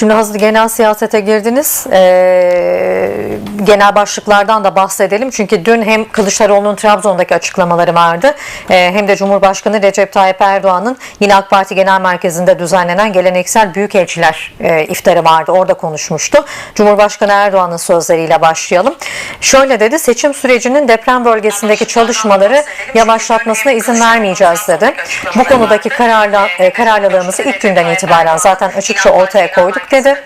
Şimdi hazır genel siyasete girdiniz. Ee, genel başlıklardan da bahsedelim. Çünkü dün hem Kılıçdaroğlu'nun Trabzon'daki açıklamaları vardı. ee, hem de Cumhurbaşkanı Recep Tayyip Erdoğan'ın yine AK Parti Genel Merkezi'nde düzenlenen geleneksel büyükelçiler e, iftarı vardı. Orada konuşmuştu. Cumhurbaşkanı Erdoğan'ın sözleriyle başlayalım. Şöyle dedi, seçim sürecinin deprem bölgesindeki çalışmaları yavaşlatmasına izin vermeyeceğiz dedi. Bu konudaki kararla, e, kararlılığımızı ilk günden itibaren zaten açıkça ortaya koyduk dedi.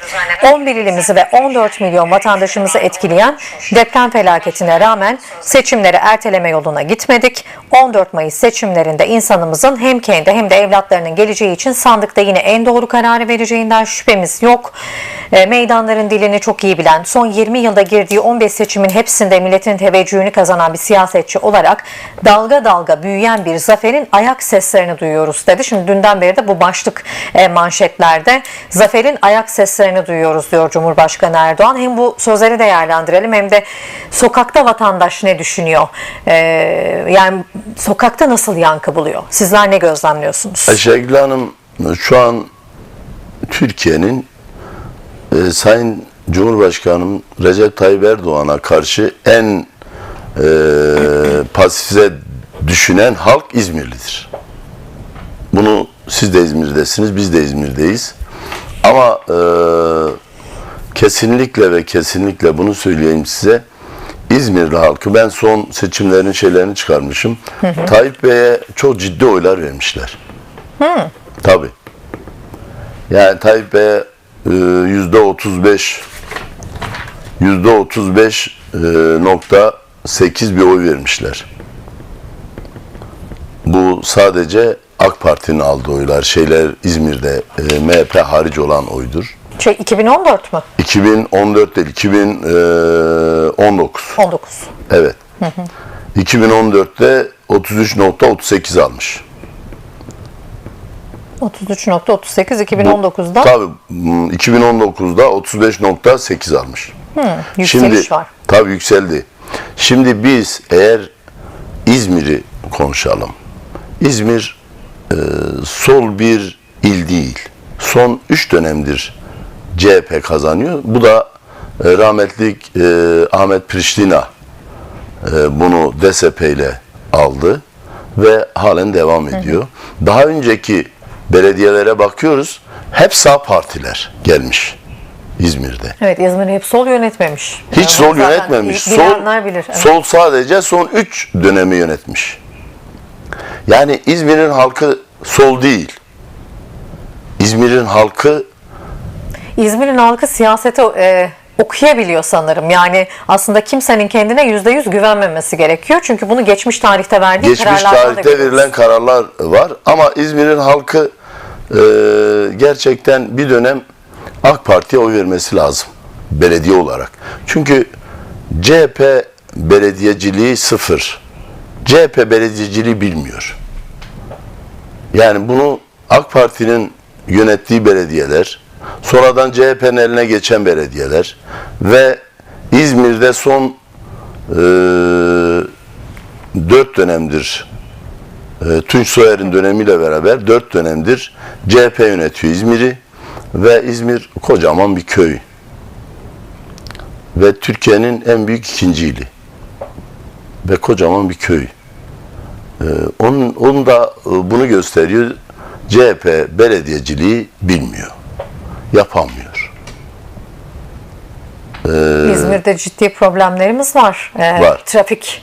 11 ilimizi ve 14 milyon vatandaşımızı etkileyen deprem felaketine rağmen seçimleri erteleme yoluna gitmedik. 14 Mayıs seçimlerinde insanımızın hem kendi hem de evlatlarının geleceği için sandıkta yine en doğru kararı vereceğinden şüphemiz yok. E, meydanların dilini çok iyi bilen, son 20 yılda girdiği 15 seçimin hepsinde milletin teveccühünü kazanan bir siyasetçi olarak dalga dalga büyüyen bir zaferin ayak seslerini duyuyoruz dedi. Şimdi dünden beri de bu başlık e, manşetlerde zaferin ayak seslerini duyuyoruz diyor Cumhurbaşkanı Erdoğan. Hem bu sözleri değerlendirelim hem de sokakta vatandaş ne düşünüyor? E, yani sokakta nasıl yankı buluyor? Sizler ne gözlemliyorsunuz? Ayşegül Hanım şu an Türkiye'nin e, Sayın Cumhurbaşkanım Recep Tayyip Erdoğan'a karşı en e, pasifize düşünen halk İzmirlidir. Bunu siz de İzmir'desiniz, biz de İzmir'deyiz. Ama e, kesinlikle ve kesinlikle bunu söyleyeyim size. İzmirli halkı ben son seçimlerin şeylerini çıkarmışım. Tayyip Bey'e çok ciddi oylar vermişler. Tabii. Yani Tayyip Bey'e e, yüzde otuz beş yüzde otuz beş e, nokta sekiz bir oy vermişler. Bu sadece AK Parti'nin aldığı oylar. Şeyler İzmir'de e, MHP hariç olan oydur. Şey 2014 mü? 2014 değil, 2019. 19. Evet. 2014'te 33.38 almış. 33.38 2019'da Tabii m, 2019'da 35.8 almış. yükseliş var. Tabii yükseldi. Şimdi biz eğer İzmir'i konuşalım. İzmir e, sol bir il değil. Son 3 dönemdir CHP kazanıyor. Bu da e, rahmetlik e, Ahmet Priştina e, bunu DSP ile aldı ve halen devam ediyor. Daha önceki belediyelere bakıyoruz. Hep sağ partiler gelmiş İzmir'de. Evet İzmir hep sol yönetmemiş. Hiç sol Zaten yönetmemiş. Sol, bilir. Evet. sol sadece son 3 dönemi yönetmiş. Yani İzmir'in halkı sol değil. İzmir'in halkı İzmir'in halkı siyasete e, okuyabiliyor sanırım. Yani aslında kimsenin kendine yüzde yüz güvenmemesi gerekiyor. Çünkü bunu geçmiş tarihte verdiği geçmiş kararlardan da tarihte görüyoruz. verilen kararlar var. Ama İzmir'in halkı e, gerçekten bir dönem AK Parti'ye oy vermesi lazım. Belediye olarak. Çünkü CHP belediyeciliği sıfır. CHP belediyeciliği bilmiyor. Yani bunu AK Parti'nin yönettiği belediyeler, sonradan CHP'nin eline geçen belediyeler ve İzmir'de son e, dört dönemdir e, Tunç Soyer'in dönemiyle beraber dört dönemdir CHP yönetiyor İzmir'i ve İzmir kocaman bir köy ve Türkiye'nin en büyük ikinci ili ve kocaman bir köy. Ee, onun, onun da e, bunu gösteriyor. CHP belediyeciliği bilmiyor. Yapamıyor. İzmir'de ciddi problemlerimiz var. E, Var. Trafik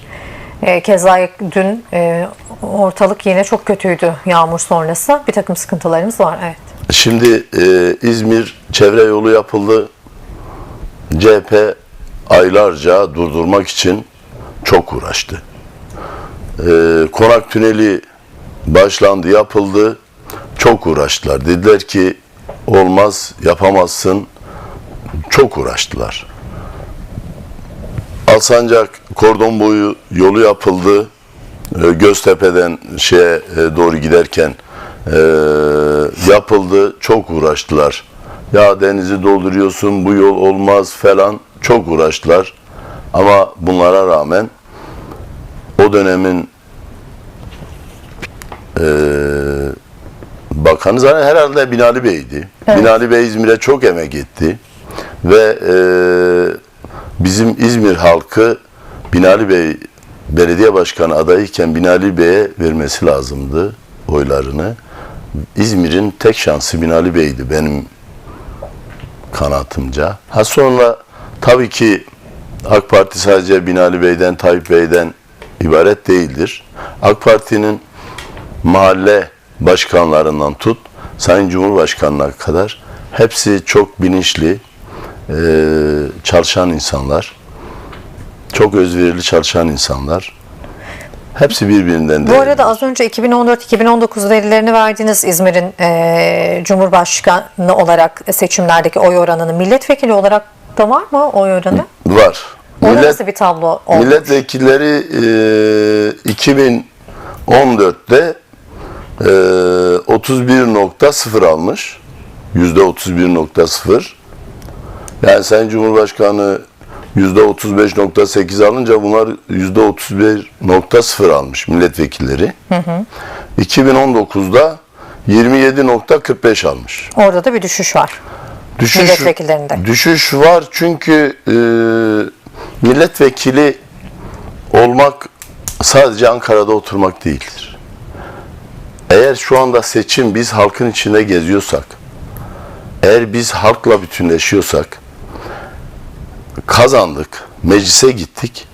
e, keza dün e, ortalık yine çok kötüydü yağmur sonrası. Bir takım sıkıntılarımız var. Evet. Şimdi e, İzmir çevre yolu yapıldı. CHP aylarca durdurmak için çok uğraştı. E, Konak Tüneli başlandı, yapıldı. Çok uğraştılar. Dediler ki olmaz, yapamazsın. Çok uğraştılar. Alsancak kordon boyu yolu yapıldı. E, Göztepe'den şeye e, doğru giderken e, yapıldı. Çok uğraştılar. Ya denizi dolduruyorsun, bu yol olmaz falan. Çok uğraştılar. Ama bunlara rağmen o dönemin e, bakanı zaten herhalde Binali Bey'di. Binali Bey İzmir'e çok emek etti. Ve e, bizim İzmir halkı Binali Bey belediye başkanı adayıyken Binali Bey'e vermesi lazımdı oylarını. İzmir'in tek şansı Binali Bey'di benim kanatımca. Ha sonra tabii ki AK Parti sadece Binali Bey'den, Tayyip Bey'den ibaret değildir. AK Parti'nin mahalle başkanlarından tut, Sayın Cumhurbaşkanı'na kadar hepsi çok bilinçli, eee, çalışan insanlar. Çok özverili çalışan insanlar. Hepsi birbirinden Bu değerli. arada az önce 2014-2019 verilerini verdiğiniz İzmir'in e, Cumhurbaşkanı olarak seçimlerdeki oy oranını milletvekili olarak da var mı oy oranı? var. Orada Millet, nasıl bir tablo oldu? milletvekilleri eee 2014'te eee 31.0 almış. Yüzde 31.0. Yani Sayın Cumhurbaşkanı yüzde 35.8 alınca bunlar yüzde 31.0 almış milletvekilleri. 2019'da 27.45 almış. Orada da bir düşüş var. Düşüş, Milletvekillerinde. Düşüş var çünkü e, milletvekili olmak sadece Ankara'da oturmak değildir. Eğer şu anda seçim biz halkın içinde geziyorsak, eğer biz halkla bütünleşiyorsak, kazandık, meclise gittik,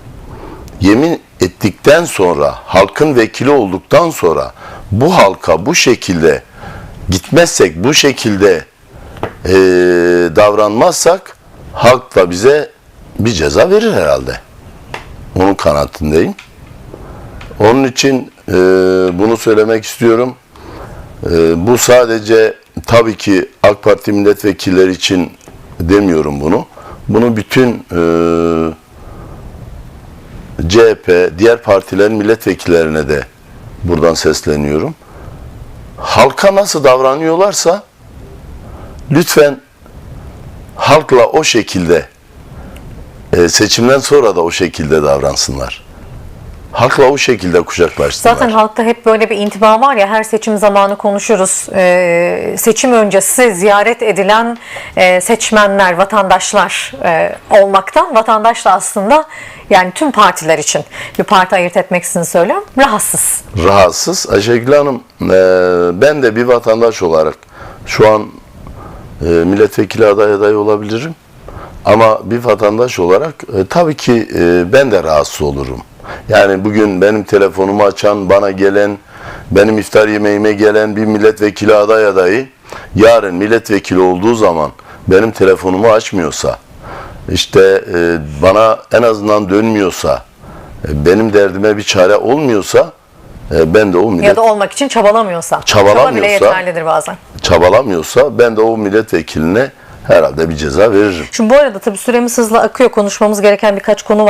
yemin ettikten sonra, halkın vekili olduktan sonra bu halka bu şekilde gitmezsek, bu şekilde e, davranmazsak halk da bize bir ceza verir herhalde. Onun kanaatindeyim. Onun için e, bunu söylemek istiyorum. E, bu sadece tabii ki AK Parti milletvekilleri için demiyorum bunu. Bunu bütün e, CHP, diğer partilerin milletvekillerine de buradan sesleniyorum. Halka nasıl davranıyorlarsa lütfen halkla o şekilde e, seçimden sonra da o şekilde davransınlar. Halkla o şekilde kucaklaşsınlar. Zaten halkta hep böyle bir intiba var ya her seçim zamanı konuşuruz. Ee, seçim öncesi ziyaret edilen e, seçmenler, vatandaşlar e, olmaktan vatandaş da aslında yani tüm partiler için bir parti ayırt etmeksizin söylüyorum rahatsız. rahatsız. Ayşegül Hanım e, ben de bir vatandaş olarak şu an e, milletvekili aday adayı olabilirim. Ama bir vatandaş olarak e, tabii ki e, ben de rahatsız olurum. Yani bugün benim telefonumu açan, bana gelen, benim iftar yemeğime gelen bir milletvekili aday adayı yarın milletvekili olduğu zaman benim telefonumu açmıyorsa, işte e, bana en azından dönmüyorsa, e, benim derdime bir çare olmuyorsa e, ben de o millet Ya da olmak için çabalamıyorsa. Çabalamıyorsa- Çaba bile yeterlidir bazen. çabalamıyorsa ben de o milletvekiline herhalde bir ceza veririm. Şimdi bu arada tabii süremiz hızla akıyor. Konuşmamız gereken birkaç konu var.